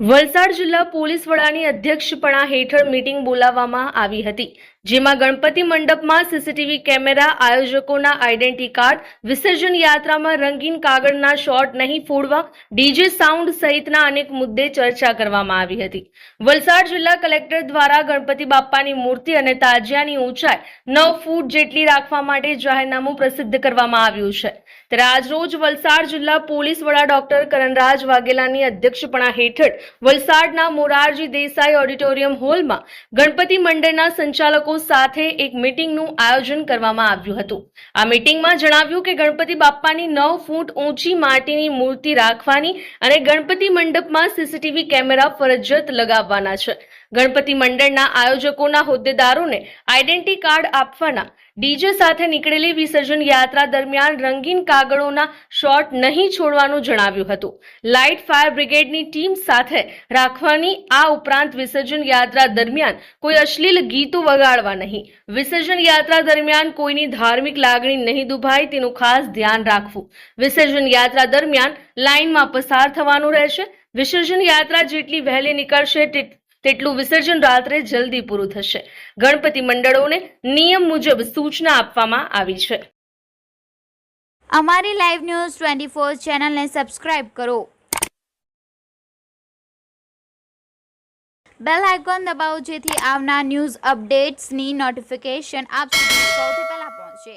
વલસાડ જિલ્લા પોલીસ વડાની અધ્યક્ષપણા હેઠળ મીટિંગ બોલાવવામાં આવી હતી. જેમાં ગણપતિ મંડપમાં સીસીટીવી કેમેરા, આયોજકોના આઈડેન્ટી કાર્ડ, વિસર્જન યાત્રામાં રંગીન કાગળના શોટ, નહીં ફોડવા ડીજે સાઉન્ડ સહિતના અનેક મુદ્દે ચર્ચા કરવામાં આવી હતી. વલસાડ જિલ્લા કલેક્ટર દ્વારા ગણપતિ બાપ્પાની મૂર્તિ અને તાજિયાની ઊંચાઈ નવ ફૂટ જેટલી રાખવા માટે જાહેરનામું પ્રસિદ્ધ કરવામાં આવ્યું છે. ત્યારે આજરોજ વલસાડ જિલ્લા પોલીસ વડા ડોક્ટર કરણરાજ વાઘેલાની અધ્યક્ષપણા હેઠળ વલસાડના મોરારજી દેસાઈ ઓડિટોરિયમ હોલમાં ગણપતિ મંડળના સંચાલકો સાથે એક મીટિંગનું આયોજન કરવામાં આવ્યું હતું. આ મીટિંગમાં જણાવ્યું કે ગણપતિ બાપ્પાની નવ ફૂટ ઊંચી માટીની મૂર્તિ રાખવાની અને ગણપતિ મંડપમાં સીસીટીવી કેમેરા ફરજિયાત લગાવવાના છે. ગણપતિ મંડળના આયોજકોના હોદ્દેદારોને આઈડેન્ટી કાર્ડ આપવાના. ડીજે સાથે નીકળેલી વિસર્જન યાત્રા દરમિયાન રંગીન કાગળોના શોટ નહીં છોડવાનું જણાવ્યું હતું. લાઇટ ફાયર બ્રિગેડની ટીમ સાથે રાખવાની આ ઉપરાંત વિસર્જન યાત્રા દરમિયાન કોઈ અશ્લીલ ગીતો વગાડવા નહીં. વિસર્જન યાત્રા દરમિયાન કોઈની ધાર્મિક લાગણી નહીં દુભાય તેનું ખાસ ધ્યાન રાખવું. વિસર્જન યાત્રા દરમિયાન લાઇનમાં પસાર થવાનું રહેશે. વિસર્જન યાત્રા જેટલી વહેલી નીકળશે તેટલું વિસર્જન રાત્રે જલ્દી પૂરું થશે. ગણપતિ મંડળોને નિયમ મુજબ સૂચના આપવામાં આવી છે. અમારી લાઈવ ન્યૂઝ ટ્વેન્ટી ફોર ચેનલને સબસ્ક્રાઇબ કરો. બેલ આઇકોન દબાવો જેથી આવનાર ન્યૂઝ અપડેટ્સની નોટિફિકેશન આપ સુધી સૌથી પહેલા પહોંચે.